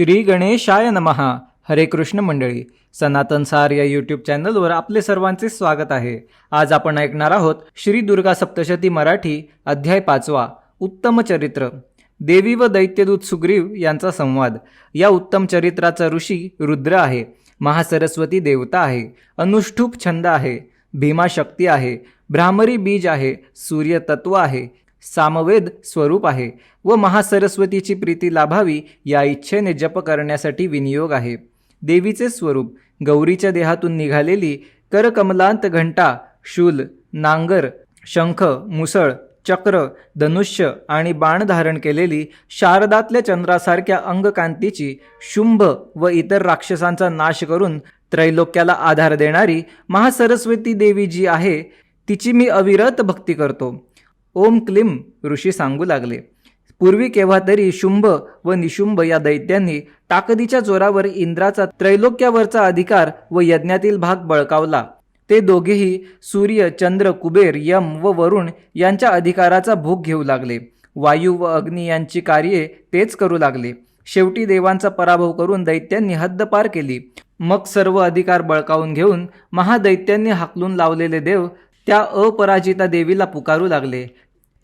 श्री गणेशाय नमहा हरे कृष्ण मंडळी सनातन सार या यूट्यूब चॅनलवर आपले सर्वांचे स्वागत आहे. आज आपण ऐकणार आहोत श्री दुर्गा सप्तशती मराठी अध्याय पाचवा उत्तम चरित्र. देवी व दैत्यदूत सुग्रीव यांचा संवाद. या उत्तम चरित्राचा ऋषी रुद्र आहे महासरस्वती देवता आहे अनुष्ठूप छंद आहे भीमा शक्ती आहे भ्रामरी बीज आहे सूर्य तत्व आहे सामवेद स्वरूप आहे व महासरस्वतीची प्रीती लाभावी या इच्छेने जप करण्यासाठी विनियोग आहे. देवीचे स्वरूप गौरीच्या देहातून निघालेली करकमलांत घंटा शूल नांगर शंख मुसळ चक्र धनुष्य आणि बाण धारण केलेली शारदातल्या चंद्रासारख्या अंगकांतीची शुंभ व इतर राक्षसांचा नाश करून त्रैलोक्याला आधार देणारी महासरस्वती देवी जी आहे तिची मी अविरत भक्ती करतो. ओम क्लिम ऋषी सांगू लागले. पूर्वी केव्हा तरी शुंभ व निशुंभ या दैत्यांनी ताकदीच्या जोरावर इंद्राचा त्रैलोक्यावरचा अधिकार व यज्ञातील भाग बळकावला. ते दोघेही सूर्य चंद्र कुबेर यम व वरुण यांच्या अधिकाराचा भोग घेऊ लागले. वायू व अग्नी यांची कार्ये तेच करू लागले. शेवटी देवांचा पराभव करून दैत्यांनी हद्दपार केली. मग सर्व अधिकार बळकावून घेऊन महादैत्यांनी हाकलून लावलेले देव त्या अपराजिता देवीला पुकारू लागले.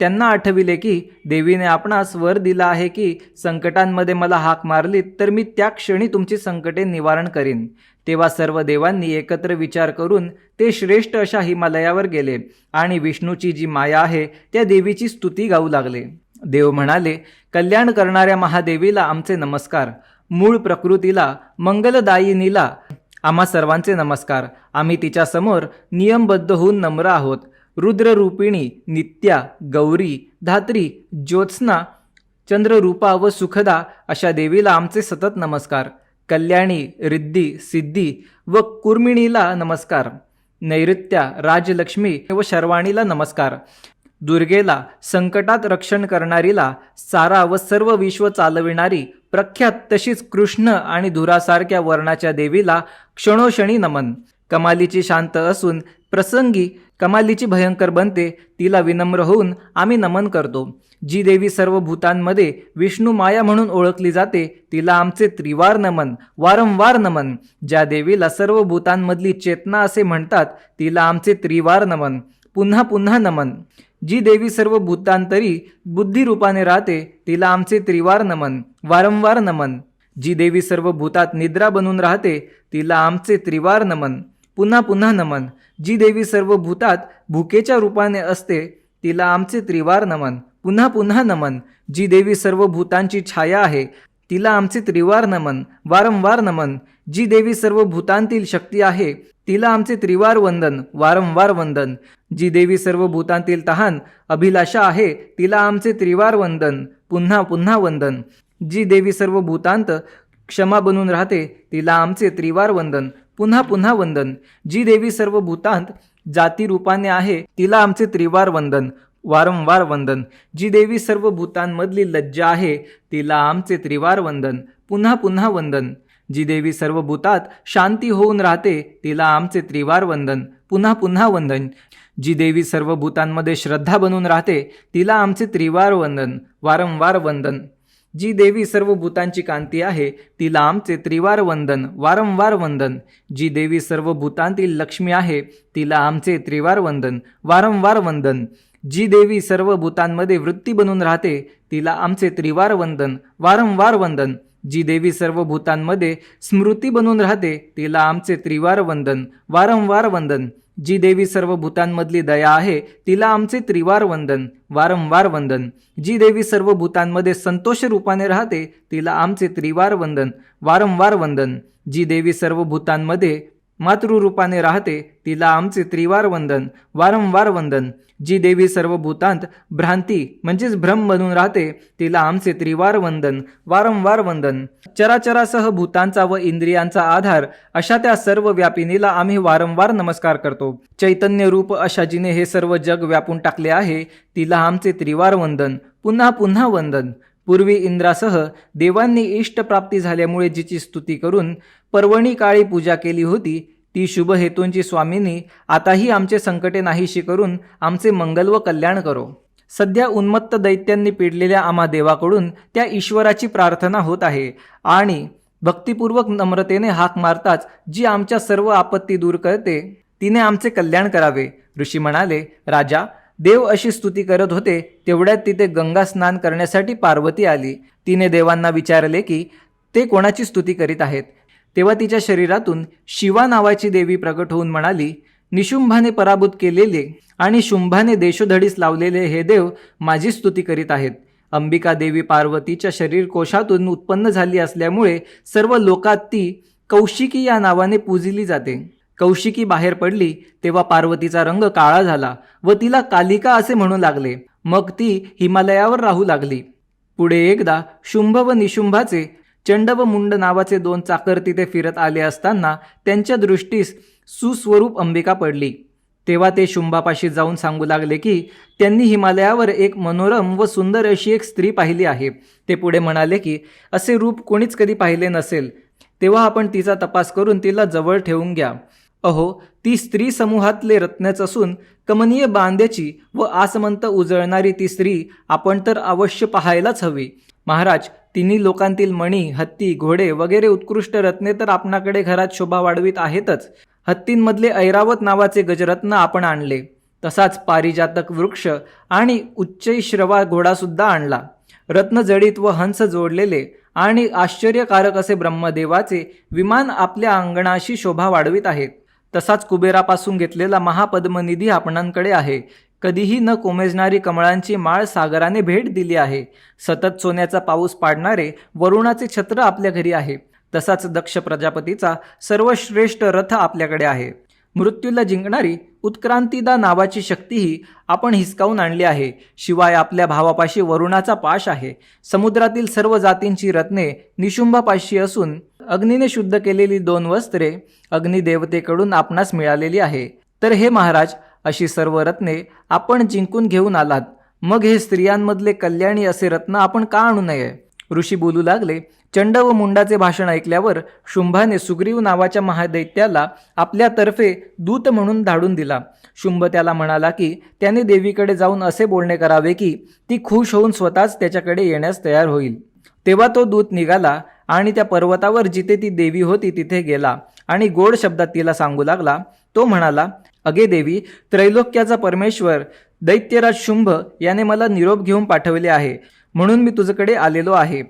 त्यांना आठविले की देवीने आपणास वर दिला आहे की संकटांमध्ये मला हाक मारलीत तर मी त्या क्षणी तुमची संकटे निवारण करीन. तेव्हा सर्व देवांनी एकत्र विचार करून ते श्रेष्ठ अशा हिमालयावर गेले आणि विष्णूची जी माया आहे त्या देवीची स्तुती गाऊ लागले. देव म्हणाले कल्याण करणाऱ्या महादेवीला आमचे नमस्कार. मूळ प्रकृतीला मंगलदायिनीला आम्हा सर्वांचे नमस्कार. आम्ही तिच्यासमोर नियमबद्ध होऊन नम्र आहोत. रुद्ररूपिणी नित्या गौरी धात्री ज्योत्स्ना चंद्ररूपा व सुखदा अशा देवीला आमचे सतत नमस्कार. कल्याणी रिद्धी सिद्धी व कुर्मिणीला नमस्कार. नैऋत्या राजलक्ष्मी व शर्वाणीला नमस्कार. दुर्गेला संकटात रक्षण करणारीला सारा व सर्व विश्व चालविणारी प्रख्यात तशीच कृष्ण आणि धुरासारख्या वर्णाच्या देवीला क्षणोक्षणी नमन. कमालीची शांत असून प्रसंगी कमालीची भयंकर बनते तिला विनम्र होऊन आम्ही नमन करतो. जी देवी सर्व भूतांमध्ये विष्णू माया म्हणून ओळखली जाते तिला आमचे त्रिवार नमन वारंवार नमन. ज्या देवीला सर्व भूतांमधली चेतना असे म्हणतात तिला आमचे त्रिवार नमन. पुन्हा पुन्हा नमन. जी देवी सर्व भूतांतरी बुद्धिरूपाने राहते तिला आमचे त्रिवार नमन वारंवार नमन. जी देवी सर्व भूतात निद्रा बनून राहते तिला आमचे त्रिवार नमन पुन्हा पुन्हा नमन. जी देवी सर्व भूतात भुकेच्या रूपाने असते तिला आमचे त्रिवार नमन पुन्हा पुन्हा नमन. जी देवी सर्व भूतांची छाया आहे तिला आमचे त्रिवार नमन वारंवार नमन. जी देवी सर्व भूतांतील शक्ती आहे तिला आमचे त्रिवार वंदन वारंवार वंदन. जी देवी सर्व भूतांतील तहान अभिलाषा आहे तिला आमचे त्रिवार वंदन पुन्हा पुन्हा वंदन. जी देवी सर्व भूतांत क्षमा बनून राहते तिला आमचे त्रिवार वंदन पुन्हा पुन्हा वंदन. जी देवी सर्व भूतांत जाती रूपाने आहे तिला आमचे त्रिवार वंदन वारंवार वंदन. जी देवी सर्व भूतांमधली लज्जा आहे तिला आमचे त्रिवार वंदन पुन्हा पुन्हा वंदन. जी देवी सर्व भूतात शांती होऊन राहते तिला आमचे त्रिवार वंदन पुन्हा पुन्हा वंदन. जी देवी सर्व भूतांमध्ये श्रद्धा बनून राहते तिला आमचे त्रिवार वंदन वारंवार वंदन. जी देवी सर्व भूतांची कांती आहे तिला आमचे त्रिवार वंदन वारंवार वंदन. जी देवी सर्व भूतांतील लक्ष्मी आहे तिला आमचे त्रिवार वंदन वारंवार वंदन. जी देवी सर्व भूतांमध्ये वृत्ती बनून राहते तिला आमचे त्रिवार वंदन वारंवार वंदन. जी देवी सर्व भूतांमध्ये स्मृती बनून राहते तिला आमचे त्रिवार वंदन वारंवार वंदन. जी देवी सर्व भूतांमधली दया आहे तिला आमचे त्रिवार वंदन वारंवार वंदन. जी देवी सर्व भूतांमध्ये संतोष रूपाने राहते तिला आमचे त्रिवार वंदन वारंवार वंदन. जी देवी सर्व भूतांमध्ये मातृरूपाने राहते तिला आमचे त्रिवार वंदन वारंवार वंदन. जी देवी सर्व भूतांत भ्रांती म्हणजेच भ्रम बनून राहते तिला आमचे त्रिवार वंदन वारंवार वंदन. चराचरासह भूतांचा व इंद्रियांचा आधार अशा त्या सर्व व्यापिनीला आम्ही वारंवार नमस्कार करतो. चैतन्य रूप अशा जिने हे सर्व जग व्यापून टाकले आहे तिला आमचे त्रिवार वंदन पुन्हा पुन्हा वंदन. पूर्वी इंद्रासह देवांनी इष्टप्राप्ती झाल्यामुळे जिची स्तुती करून पर्वणी काळी पूजा केली होती. ती शुभ हेतूंची स्वामिनी. आताही आमचे संकटे नाहीशी करून आमचे मंगल व कल्याण करो. सध्या उन्मत्त दैत्यांनी पिडलेल्या आम्हा देवाकडून त्या ईश्वराची प्रार्थना होत आहे. आणि भक्तिपूर्वक नम्रतेने हाक मारताच जी आमच्या सर्व आपत्ती दूर करते तिने आमचे कल्याण करावे. ऋषी म्हणाले राजा देव अशी स्तुती करत होते तेवढ्यात तिथे गंगा स्नान करण्यासाठी पार्वती आली. तिने देवांना विचारले की ते कोणाची स्तुती करीत आहेत? तेव्हा तिच्या शरीरातून शिवा नावाची देवी प्रकट होऊन म्हणाली निशुंभाने पराभूत केलेले आणि शुंभाने देशोधडीस लावलेले हे देव माझी स्तुती करीत आहेत. अंबिका देवी पार्वतीच्या शरीर कोशातून उत्पन्न झाली असल्यामुळे सर्व लोकात ती कौशिकी या नावाने पूजिली जाते. कौशिकी बाहेर पडली तेव्हा पार्वतीचा रंग काळा झाला व तिला कालिका असे म्हणू लागले. मग ती हिमालयावर राहू लागली. पुढे एकदा शुंभ व निशुंभाचे चंड व मुंड नावाचे दोन चाकर तिथे फिरत आले असताना त्यांच्या दृष्टीस सुस्वरूप अंबिका पडली. तेव्हा ते शुंभापाशी जाऊन सांगू लागले की त्यांनी हिमालयावर एक मनोरम व सुंदर अशी एक स्त्री पाहिली आहे. ते पुढे म्हणाले की असे रूप कोणीच कधी पाहिले नसेल. तेव्हा आपण तिचा तपास करून तिला जवळ ठेवून घ्या. अहो ती स्त्री समूहातले रत्नच असून कमनीय बांध्याची व आसमंत उजळणारी ती स्त्री आपण तर अवश्य पाहायलाच हवी. महाराज तिन्ही लोकांतील मणी हत्ती घोडे वगैरे उत्कृष्ट रत्ने तर आपणाकडे घरात शोभा वाढवीत आहेतच. हत्तींमधले ऐरावत नावाचे गजरत्न आपण आणले. तसाच पारिजातक वृक्ष आणि उच्चैश्रवा घोडासुद्धा आणला. रत्नजडित व हंस जोडलेले आणि आश्चर्यकारक असे ब्रह्मदेवाचे विमान आपल्या अंगणाशी शोभा वाढवित आहेत. तसाच कुबेरापासून घेतलेला महापद्मनिधी आपणांकडे आहे. कधीही न कोमेजणारी कमळांची माळ सागराने भेट दिली आहे. सतत सोन्याचा पाऊस पाडणारे वरुणाचे छत्र आपल्या घरी आहे. तसाच दक्ष प्रजापतीचा सर्वश्रेष्ठ रथ आपल्याकडे आहे. मृत्यूला जिंकणारी उत्क्रांतीदा नावाची शक्तीही आपण हिसकावून आणली आहे. शिवाय आपल्या भावापाशी वरुणाचा पाश आहे. समुद्रातील सर्व जातींची रत्ने निशुंभापाशी असून अग्नीने शुद्ध केलेली दोन वस्त्रे अग्निदेवतेकडून आपणास मिळालेली आहे. तर हे महाराज अशी सर्व रत्ने आपण जिंकून घेऊन आलात. मग हे स्त्रियांमधले कल्याणी असे रत्न आपण का आणू नये? ऋषी बोलू लागले चंड व मुंडाचे भाषण ऐकल्यावर शुंभाने सुग्रीव नावाच्या महादैत्याला आपल्यातर्फे दूत म्हणून धाडून दिला. शुंभ त्याला म्हणाला की त्याने देवीकडे जाऊन असे बोलणे करावे की ती खुश होऊन स्वतःच त्याच्याकडे येण्यास तयार होईल. तेव्हा तो दूत निघाला आणि त्या पर्वतावर जिथे ती देवी होती तिथे गेला आणि गोड शब्दात तिला सांगू लागला. तो म्हणाला अगे देवी त्रैलोक्याचा परमेश्वर दैत्यराज शुंभ याने मला निरोप घेऊन पाठवले आहे. म्हणून मी तुझ्याकडे आलेलो आहे.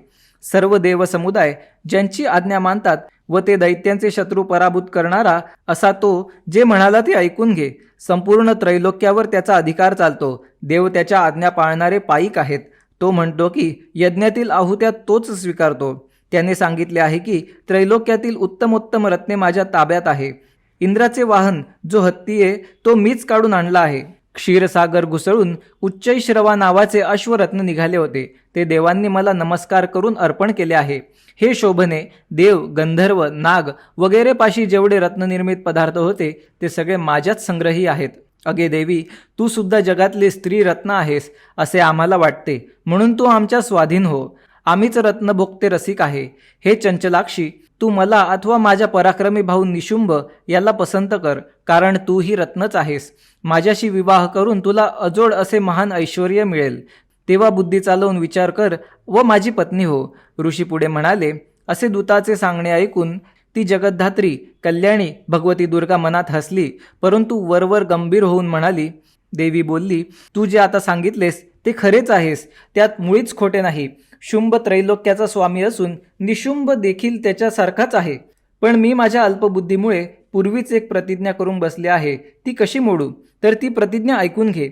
सर्व देव समुदाय ज्यांची आज्ञा मानतात व ते दैत्यांचे शत्रू पराभूत करणारा असा तो जे म्हणाला ते ऐकून घे. संपूर्ण त्रैलोक्यावर त्याचा अधिकार चालतो. देव त्याच्या आज्ञा पाळणारे पायिक आहेत. तो म्हणतो की यज्ञातील आहुत्या तोच स्वीकारतो. त्याने सांगितले आहे की त्रैलोक्यातील उत्तमोत्तम रत्ने माझ्या ताब्यात आहे. इंद्राचे वाहन जो हत्ती आहे तो मीच काढून आणला आहे. क्षीरसागर घुसळून उच्चैश्रवा नावाचे अश्वरत्न निघाले होते. ते देवांनी मला नमस्कार करून अर्पण केले आहे. हे शोभने देव गंधर्व नाग वगैरे पाशी जेवढे रत्ननिर्मित पदार्थ होते ते सगळे माझ्याच संग्रही आहेत. अगे देवी तू सुद्धा जगातले स्त्री रत्न आहेस असे आम्हाला वाटते. म्हणून तू आमच्या स्वाधीन हो. आम्हीच रत्नभोगते रसिक आहे. हे चंचलाक्षी तू मला अथवा माझ्या पराक्रमी भाऊ निशुंभ याला पसंत कर कारण तू ही रत्नच आहेस. माझ्याशी विवाह करून तुला अजोड असे महान ऐश्वर मिळेल. तेव्हा बुद्धी चालवून विचार कर व माझी पत्नी हो. ऋषी पुढे म्हणाले असे दूताचे सांगणे ऐकून ती जगद्धात्री कल्याणी भगवती दुर्गा मनात हसली परंतु वरवर गंभीर होऊन म्हणाली देवी बोलली तू जे आता सांगितलेस ते खरेच आहेस त्यात मुळीच खोटे नाही. शुंभ त्रैलोक्याचा स्वामी असून निशुंभ देखील त्याच्यासारखाच आहे. पण मी माझ्या अल्पबुद्धीमुळे पूर्वीच एक प्रतिज्ञा करून बसले आहे ती कशी मोडू? तर ती प्रतिज्ञा ऐकून घे.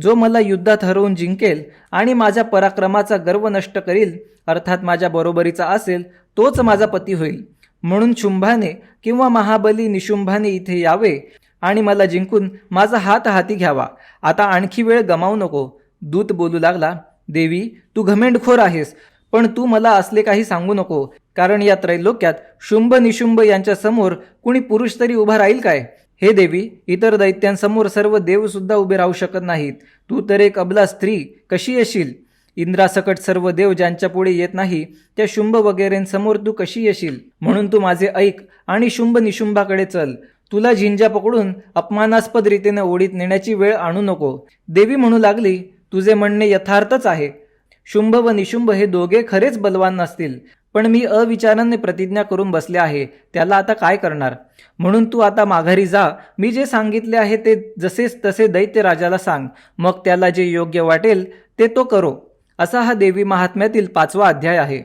जो मला युद्धात हरवून जिंकेल आणि माझ्या पराक्रमाचा गर्व नष्ट करील अर्थात माझ्या बरोबरीचा असेल तोच माझा पती होईल. म्हणून शुंभाने किंवा महाबली निशुंभाने इथे यावे आणि मला जिंकून माझा हात हाती घ्यावा. आता आणखी वेळ गमावू नको. दूत बोलू लागला देवी तू घमेंडखोर आहेस पण तू मला असले काही सांगू नको कारण या त्रैलोक्यात शुंभ निशुंभ यांच्या समोर कुणी पुरुष तरी उभा राहील काय? हे देवी इतर दैत्यांसमोर सर्व देवसुद्धा उभे राहू शकत नाहीत. तू तर एक अबला स्त्री कशी येशील? इंद्रासकट सर्व देव ज्यांच्या पुढे येत नाही त्या शुंभ वगैरेंसमोर तू कशी येशील? म्हणून तू माझे ऐक आणि शुंभ निशुंभाकडे चल. तुला झिंजा पकडून अपमानास्पद रीतीने ओढीत नेण्याची वेळ आणू नको. देवी म्हणू लागली तुझे म्हणणे यथार्थच आहे. शुंभ व निशुंभ हे दोघे खरेच बलवान नसतील. पण मी अविचाराने प्रतिज्ञा करून बसले आहे. त्याला आता काय करणार? म्हणून तू आता माघारी जा. मी जे सांगितले आहे ते जसेच तसे दैत्य राजाला सांग. मग त्याला जे योग्य वाटेल ते तो करो. असा हा देवी महात्म्यातील पाचवा अध्याय आहे.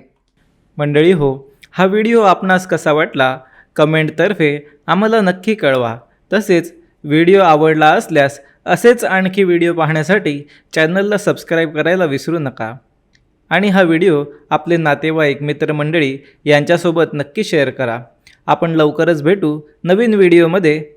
मंडळी हो हा व्हिडिओ आपणास कसा वाटला? कमेंटतर्फे आम्हाला नक्की कळवा. तसेच व्हिडिओ आवडला असल्यास असेच आणखी व्हिडिओ पाहण्यासाठी चॅनलला सबस्क्राईब करायला विसरू नका. आणि हा व्हिडिओ आपले नातेवाईक मित्रमंडळी यांच्यासोबत नक्की शेअर करा. आपण लवकरच भेटू नवीन व्हिडिओमध्ये.